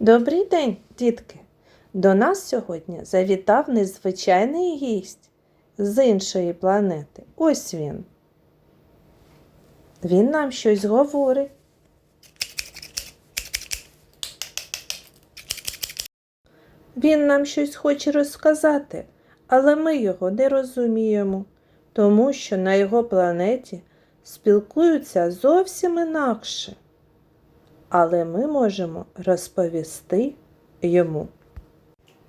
Добрий день, дітки! До нас сьогодні завітав незвичайний гість з іншої планети. Ось він. Він нам щось говорить. Він нам щось хоче розказати, але ми його не розуміємо, тому що на його планеті спілкуються зовсім інакше. Але ми можемо розповісти йому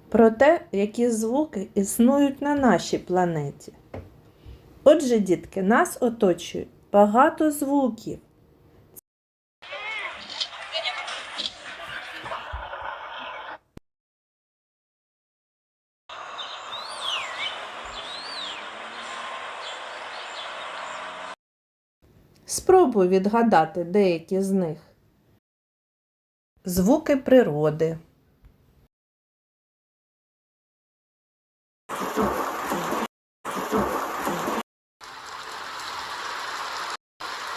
про те, які звуки існують на нашій планеті. Отже, дітки, нас оточують багато звуків. Спробуй відгадати деякі з них. Звуки природи.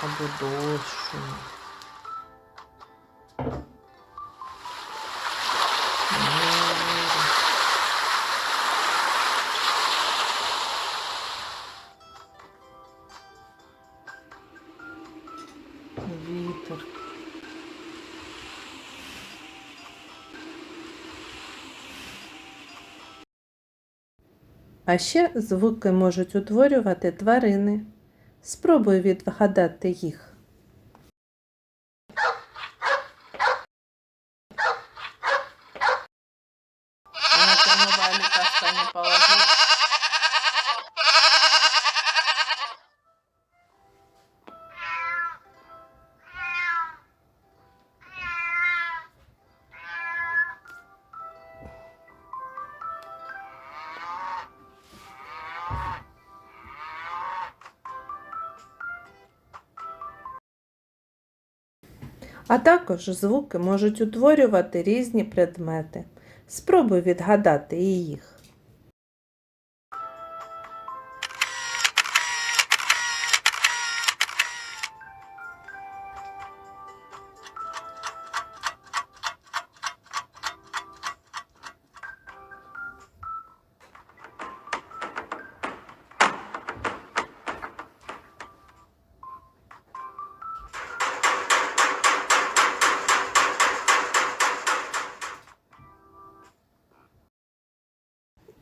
Або дощу. А ще звуки можуть утворювати тварини. Спробуй відгадати їх. А також звуки можуть утворювати різні предмети. Спробуй відгадати їх.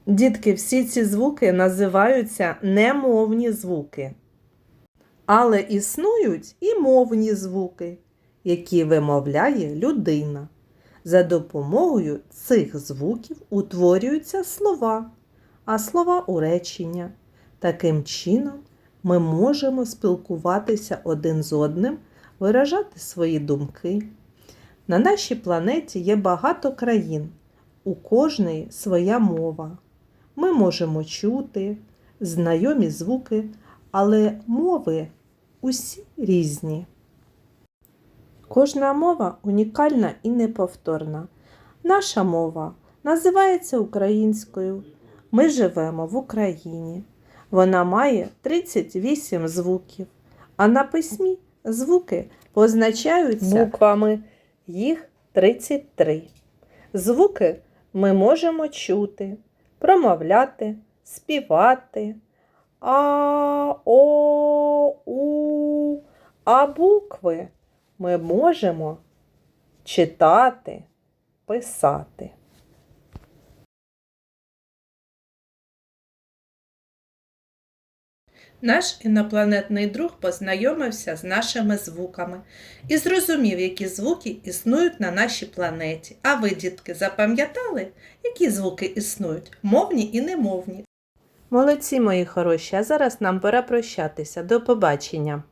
Дітки, всі ці звуки називаються немовні звуки. Але існують і мовні звуки, які вимовляє людина. За допомогою цих звуків утворюються слова, а слова у речення. Таким чином, ми можемо спілкуватися один з одним, виражати свої думки. На нашій планеті є багато країн, у кожної своя мова. Ми можемо чути знайомі звуки, але мови усі різні. Кожна мова унікальна і неповторна. Наша мова називається українською. Ми живемо в Україні. Вона має 38 звуків, а на письмі звуки позначаються буквами. Їх 33. Звуки ми можемо чути промовляти, співати. А, О, У, а букви ми можемо читати, писати. Наш інопланетний друг познайомився з нашими звуками і зрозумів, які звуки існують на нашій планеті. А ви, дітки, запам'ятали, які звуки існують? Мовні і немовні. Молодці, мої хороші, а зараз нам пора прощатися. До побачення.